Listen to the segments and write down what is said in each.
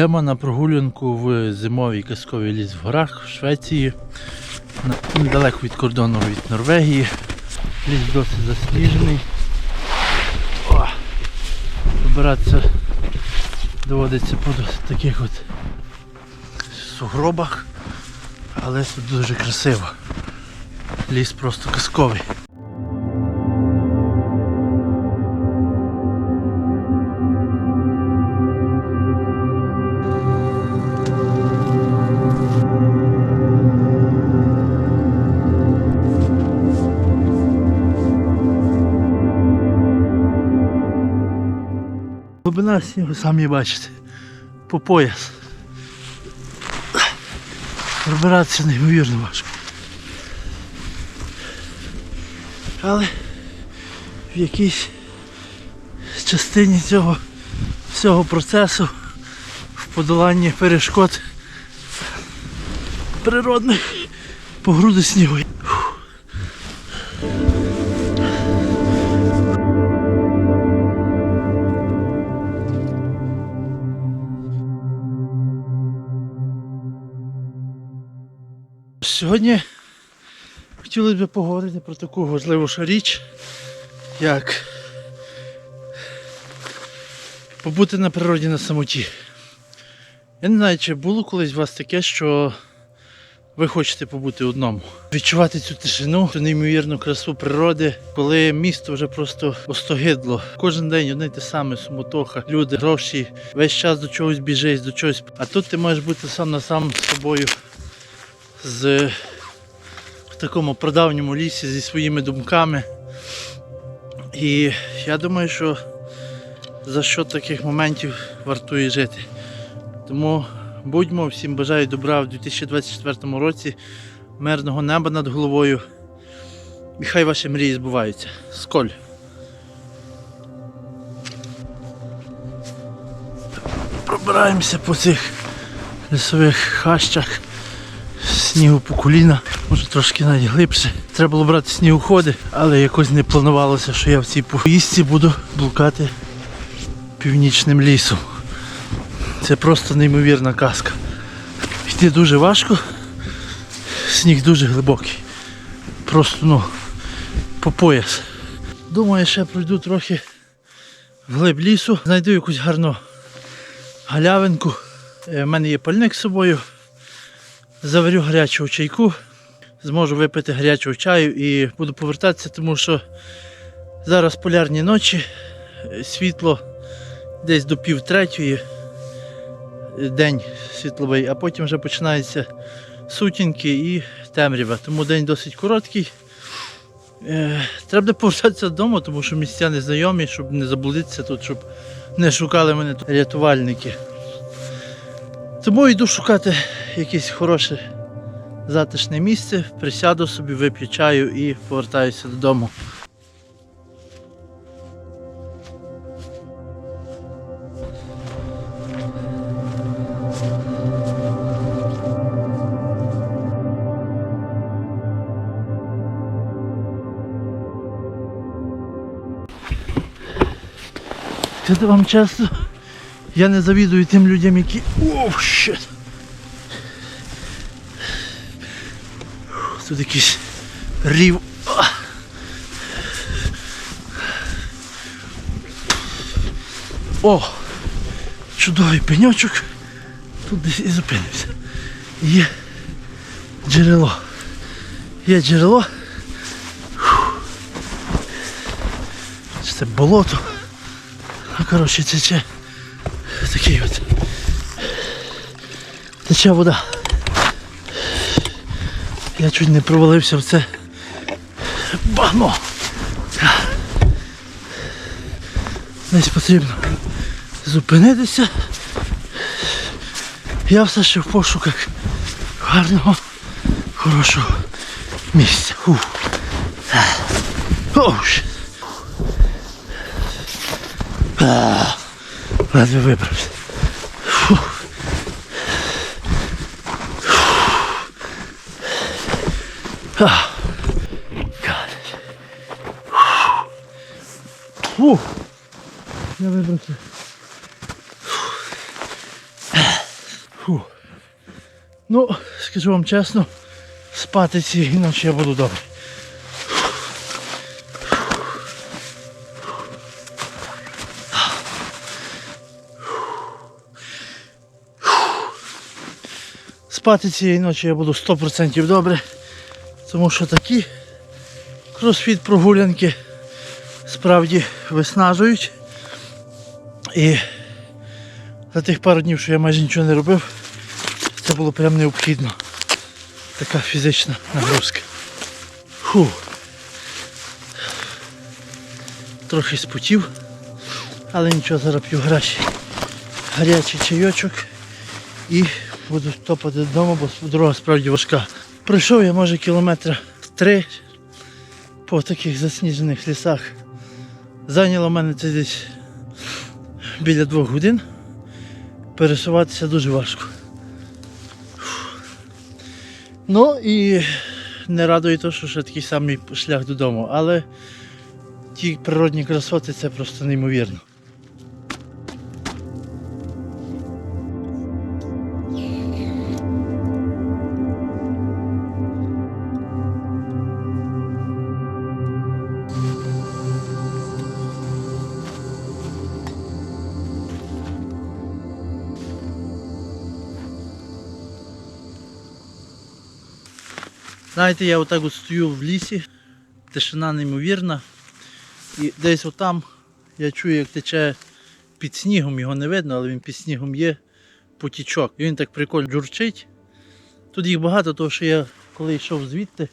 Йдемо на прогулянку в зимовий казковий ліс в горах в Швеції, недалеко від кордону від Норвегії. Ліс досить засніжений. О, Вибиратися доводиться по таких от сугробах, але тут дуже красиво. Ліс просто казковий. Глибина снігу самі бачите. По пояс. Пробиратися неймовірно важко. Але в якійсь частині цього всього процесу в подоланні перешкод природних по груди снігу. Сьогодні хотілося б поговорити про таку важливу річ, як побути на природі на самоті. Я не знаю, чи було колись у вас таке, що ви хочете побути одному. Відчувати цю тишину, цю неймовірну красу природи, коли місто вже просто остогидло. Кожен день одне те саме, сумотоха, люди, гроші, весь час до чогось біжиш, до чогось. А тут ти можеш бути сам на сам з собою з в такому прадавньому лісі зі своїми думками. І я думаю, що за що таких моментів вартує жити. Тому будьмо, всім бажаю добра в 2024 році, мирного неба над головою. І хай ваші мрії збуваються. Сколь! Пробираємося по цих лісових хащах снігу по коліна, може трошки навіть глибше. Треба було брати снігоходи, але якось не планувалося, що я в цій поїздці буду блукати північним лісом. Це просто неймовірна казка. Йти дуже важко, сніг дуже глибокий. Просто ну, по пояс. Думаю, ще пройду трохи вглиб лісу, знайду якусь гарну галявинку. Е, У мене є пальник з собою заварю гарячого чайку, зможу випити гарячого чаю і буду повертатися, тому що зараз полярні ночі, світло десь до пів день світловий, а потім вже починаються сутінки і темрява. Тому день досить короткий. Е, Треба буде повертатися додому, тому що місця незнайомі, щоб не заблудитися тут, щоб не шукали мене рятувальники. Тому йду шукати якесь хороше затишне місце, присяду собі, вип'ю чаю і повертаюся додому. Це вам чесно. Я не завідую тим людям, які. Оу, щит. Тут якийсь рів. О! Чудовий пеньочок. Тут десь і зупинився. Є джерело. Є джерело. Це болото. А коротше тече такий от. Тече вода. Я чуть не провалився в це багно. Десь потрібно зупинитися. Я все ще в пошуках гарного, хорошого місця. Оу, щит. А, Ледве вибрався. Фух. Фух. Я вибрався. Фух. Фу. Ну, скажу вам чесно, спати цієї ночі я буду добре. Спати цієї ночі я буду 100% добре, тому що такі кросфіт прогулянки справді виснажують. І за тих пару днів, що я майже нічого не робив, це було прям необхідно. Така фізична нагрузка. Фу. Трохи спотів, але нічого, зараз п'ю гарячий, гарячий чайочок і буду топати додому, бо дорога справді важка. Пройшов я може кілометра три по таких засніжених лісах. Зайняло мене це десь біля двох годин. Пересуватися дуже важко. Ну і не радує те, що ще такий самий шлях додому, але ті природні красоти це просто неймовірно. Знаєте, я отак от стою в лісі, тишина неймовірна. І десь отам я чую, як тече під снігом, його не видно, але він під снігом є потічок. І він так прикольно джурчить. Тут їх багато, тому що я коли йшов звідти,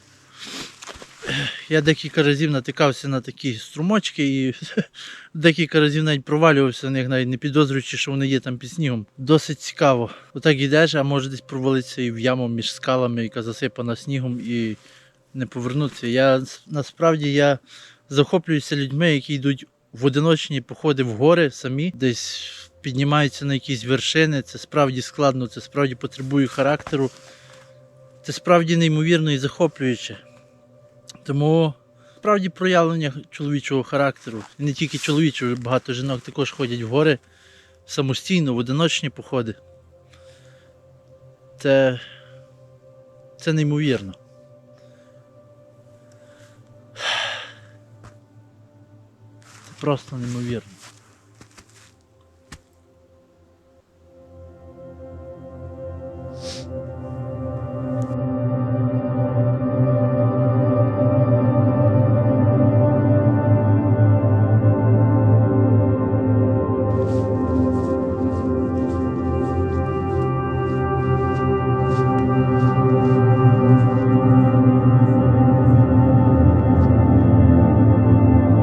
я декілька разів натикався на такі струмочки і декілька разів навіть провалювався на них, навіть не підозрюючи, що вони є там під снігом. Досить цікаво. Отак йдеш, а може десь провалитися і в яму між скалами, яка засипана снігом, і не повернутися. Я насправді я захоплююся людьми, які йдуть в одиночні походи в гори самі, десь піднімаються на якісь вершини. Це справді складно, це справді потребує характеру. Це справді неймовірно і захоплююче. Тому справді проявлення чоловічого характеру. І не тільки чоловічого, багато жінок також ходять в гори самостійно, в одиночні походи. Це, це неймовірно. Це просто неймовірно.